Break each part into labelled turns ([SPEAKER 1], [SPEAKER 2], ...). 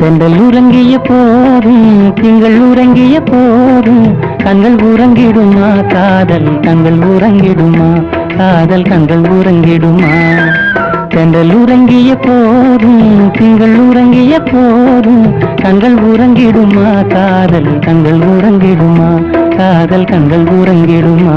[SPEAKER 1] செந்தல் உறங்கிய போதும் திங்கள் உறங்கிய போதும் கண்கள் உறங்கிடுமா காதல் கண்கள் உறங்கிடுமா காதல் கண்கள் உறங்கிடுமா? செந்தல் உறங்கிய போதும் திங்கள் உறங்கிய போதும் கண்கள் உறங்கிடுமா காதல் கண்கள் உறங்கிடுமா காதல் கண்கள் உறங்கிடுமா?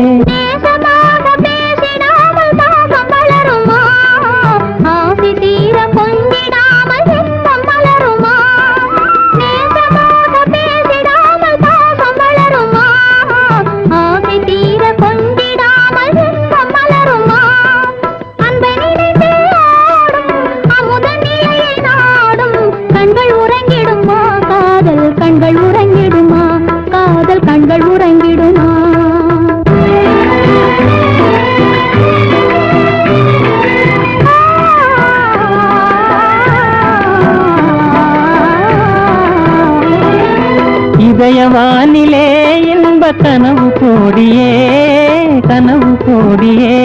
[SPEAKER 1] இதயவானிலே இன்ப கனவு கோடியே கனவு கோடியே.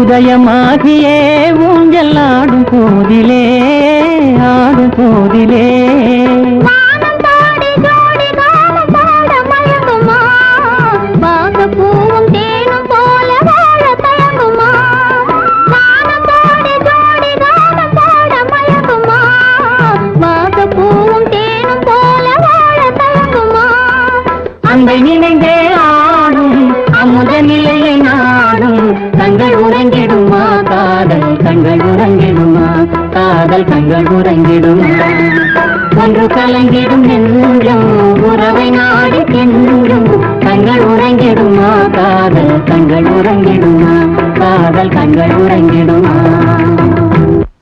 [SPEAKER 1] உதயமாகியே ஊஞ்சல் ஆடும் போதிலே உங்கள் நினைந்தே ஆடும் அமுத நிலையை நாடும். கண்கள் உறங்கிடுமா காதல் கண்கள் உறங்கிடுமா காதல் கண்கள் உறங்கிடுமா? ஒன்று கலங்கிடும் என்றும் உறவை நாடி என்றும் கண்கள் உறங்கிடுமா காதல் கண்கள் உறங்கிடுமா காதல் கண்கள் உறங்கிடுமா?